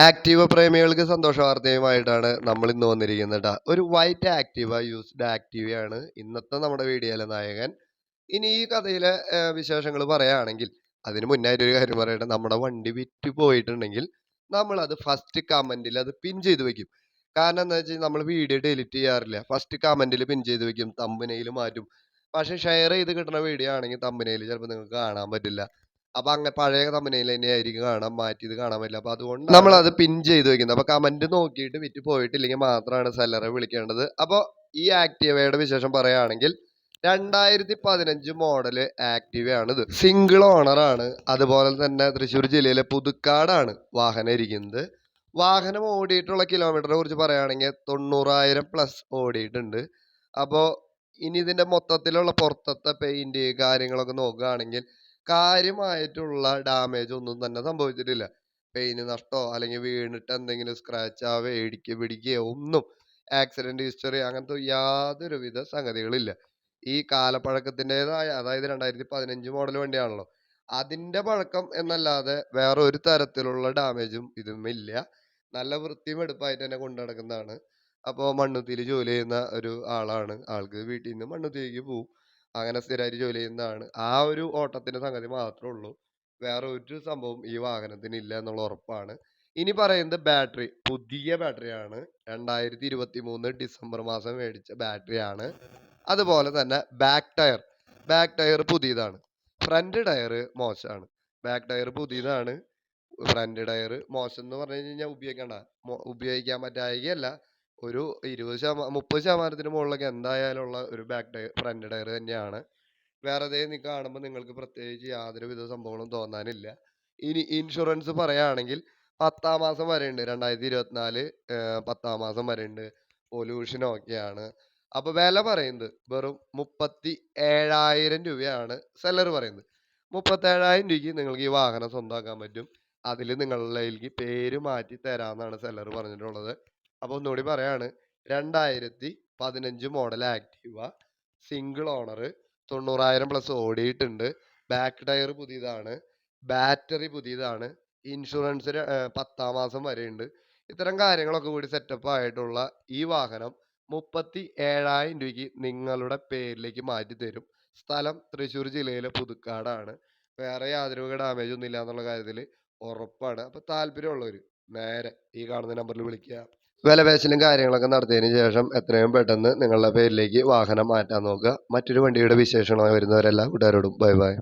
Activa പ്രേമികൾക്ക് സന്തോഷ വാർത്തയുമായിട്ടാണ് നമ്മൾ ഇന്ന് വന്നിരിക്കുന്നത് കേട്ടോ ഒരു വൈറ്റ് ആക്റ്റീവ യൂസ്ഡ് ആക്റ്റീവയാണ് ഇന്നത്തെ നമ്മുടെ വീഡിയോയിലെ നായകൻ. ഇനി ഈ കഥയിലെ വിശേഷങ്ങൾ പറയുകയാണെങ്കിൽ അതിന് മുന്നായിട്ട് ഒരു കാര്യം പറയട്ടെ. നമ്മുടെ വണ്ടി വിറ്റ് പോയിട്ടുണ്ടെങ്കിൽ നമ്മൾ അത് ഫസ്റ്റ് കമന്റിൽ അത് പിൻ ചെയ്ത് വെക്കും. കാരണം എന്താ വെച്ചാൽ നമ്മൾ വീഡിയോ ഡിലീറ്റ് ചെയ്യാറില്ല. ഫസ്റ്റ് കമന്റിൽ പിൻ ചെയ്ത് വെക്കും തമ്പനയിൽ മാറ്റും. പക്ഷെ ഷെയർ ചെയ്ത് കിട്ടുന്ന വീഡിയോ ആണെങ്കിൽ തമ്പനയിൽ ചിലപ്പോൾ നിങ്ങൾക്ക് കാണാൻ പറ്റില്ല. അപ്പൊ അങ്ങനെ പഴയ തമ്പനയിൽ തന്നെയായിരിക്കും കാണാൻ മാറ്റിയത് കാണാൻ പറ്റില്ല. അപ്പൊ അതുകൊണ്ട് നമ്മൾ അത് പിൻ ചെയ്ത് വെക്കുന്നത്. അപ്പൊ കമന്റ് നോക്കിയിട്ട് വിറ്റ് പോയിട്ടില്ലെങ്കിൽ മാത്രമാണ് സെല്ലറെ വിളിക്കേണ്ടത്. അപ്പൊ ഈ ആക്റ്റീവയുടെ വിശേഷം പറയുകയാണെങ്കിൽ രണ്ടായിരത്തി പതിനഞ്ച് ആക്റ്റീവയാണ് ഇത് സിംഗിൾ ഓണർ ആണ്. അതുപോലെ തന്നെ തൃശ്ശൂർ ജില്ലയിലെ പുതുക്കാടാണ് വാഹനം ഇരിക്കുന്നത്. വാഹനം ഓടിയിട്ടുള്ള കിലോമീറ്ററിനെ കുറിച്ച് പറയുകയാണെങ്കിൽ തൊണ്ണൂറായിരം പ്ലസ് ഓടിയിട്ടുണ്ട്. അപ്പോൾ ഇനി ഇതിന്റെ മൊത്തത്തിലുള്ള പുറത്തത്തെ പെയിന്റ് കാര്യങ്ങളൊക്കെ നോക്കുകയാണെങ്കിൽ കാര്യമായിട്ടുള്ള ഡാമേജ് ഒന്നും തന്നെ സംഭവിച്ചിട്ടില്ല. പെയിന് നഷ്ടമോ അല്ലെങ്കിൽ വീണിട്ട് എന്തെങ്കിലും സ്ക്രാച്ച് ആവേ ഇടിക്ക് പിടിക്കുകയോ ഒന്നും ആക്സിഡന്റ് ഹിസ്റ്ററി അങ്ങനത്തെ യാതൊരുവിധ സംഗതികളില്ല. ഈ കാലപ്പഴക്കത്തിന്റെതായ അതായത് രണ്ടായിരത്തി പതിനഞ്ച് മോഡൽ വണ്ടിയാണല്ലോ. അതിന്റെ പഴക്കം എന്നല്ലാതെ വേറെ ഒരു തരത്തിലുള്ള ഡാമേജും ഇതും ഇല്ല. നല്ല വൃത്തിയും എടുപ്പായിട്ട് തന്നെ കൊണ്ടു നടക്കുന്നതാണ്. അപ്പോൾ മണ്ണുത്തിയിൽ ജോലി ചെയ്യുന്ന ഒരു ആളാണ്. ആൾക്ക് വീട്ടിൽ നിന്ന് മണ്ണുത്തിയിലേക്ക് പോവും. അങ്ങനെ സ്ഥിരമായിട്ട് ജോലി ചെയ്യുന്നതാണ്. ആ ഒരു ഓട്ടത്തിന്റെ സംഗതി മാത്രമേ ഉള്ളൂ. വേറെ ഒരു സംഭവം ഈ വാഹനത്തിന് ഇല്ല എന്നുള്ള ഉറപ്പാണ്. ഇനി പറയുന്നത് ബാറ്ററി. പുതിയ ബാറ്ററിയാണ്. രണ്ടായിരത്തി ഇരുപത്തി മൂന്ന് ഡിസംബർ മാസം മേടിച്ച ബാറ്ററിയാണ്. അതുപോലെ തന്നെ ബാക്ക് ടയർ ബാക്ക് ടയർ പുതിയതാണ്. ഫ്രണ്ട് ടയർ മോശമാണ്. ബാക്ക് ടയർ പുതിയതാണ്. ഫ്രണ്ട് ടയർ മോശം എന്ന് പറഞ്ഞു കഴിഞ്ഞാൽ ഉപയോഗിക്കണ്ട. ഉപയോഗിക്കാൻ പറ്റായികയല്ല. ഒരു ഇരുപത് ശതമാനം മുപ്പത് ശതമാനത്തിന് മുകളിലൊക്കെ എന്തായാലും ഉള്ള ഒരു ബാക്ക് ടയർ ഫ്രണ്ട് ടയർ തന്നെയാണ്. വേറെ ഏതെങ്കിലും കാണുമ്പോൾ നിങ്ങൾക്ക് പ്രത്യേകിച്ച് യാതൊരു വിധ സംഭവങ്ങളും തോന്നാനില്ല. ഇനി ഇൻഷുറൻസ് പറയുകയാണെങ്കിൽ പത്താം മാസം വരെ ഉണ്ട് രണ്ടായിരത്തി ഇരുപത്തിനാല് പത്താം മാസം വരെ ഉണ്ട് പൊല്യൂഷൻ ഒക്കെയാണ്. അപ്പൊ വില പറയുന്നത് വെറും മുപ്പത്തി ഏഴായിരം രൂപയാണ് സെല്ലർ പറയുന്നത്. മുപ്പത്തി ഏഴായിരം രൂപയ്ക്ക് നിങ്ങൾക്ക് ഈ വാഹനം സ്വന്തമാക്കാൻ പറ്റും. അതിൽ നിങ്ങളിലേക്ക് പേര് മാറ്റി തരാമെന്നാണ് സെല്ലർ പറഞ്ഞിട്ടുള്ളത്. അപ്പോൾ ഒന്നുകൂടി പറയാണ്. രണ്ടായിരത്തി പതിനഞ്ച് മോഡൽ ആക്റ്റീവ സിംഗിൾ ഓണർ തൊണ്ണൂറായിരം പ്ലസ് ഓടിയിട്ടുണ്ട്. ബാക്ക് ടയർ പുതിയതാണ്. ബാറ്ററി പുതിയതാണ്. ഇൻഷുറൻസ് പത്താം മാസം വരെയുണ്ട്. ഇത്തരം കാര്യങ്ങളൊക്കെ കൂടി സെറ്റപ്പ് ആയിട്ടുള്ള ഈ വാഹനം മുപ്പത്തി ഏഴായിരം രൂപയ്ക്ക് നിങ്ങളുടെ പേരിലേക്ക് മാറ്റി തരും. സ്ഥലം തൃശ്ശൂർ ജില്ലയിലെ പുതുക്കാടാണ്. വേറെ യാതൊരു ഡാമേജ് ഒന്നും ഇല്ല എന്നുള്ള കാര്യത്തിൽ ഉറപ്പാണ്. അപ്പോൾ താല്പര്യമുള്ളവർ നേരെ ഈ കാണുന്ന നമ്പറിൽ വിളിക്കുക. വിലപേശലും കാര്യങ്ങളൊക്കെ നടത്തിയതിന് ശേഷം എത്രയും പെട്ടെന്ന് നിങ്ങളുടെ പേരിലേക്ക് വാഹനം മാറ്റാൻ നോക്കുക. മറ്റൊരു വണ്ടിയുടെ വിശേഷമായി വരുന്നവരെല്ലാം കൂട്ടുകാരോടും ബൈ ബൈ.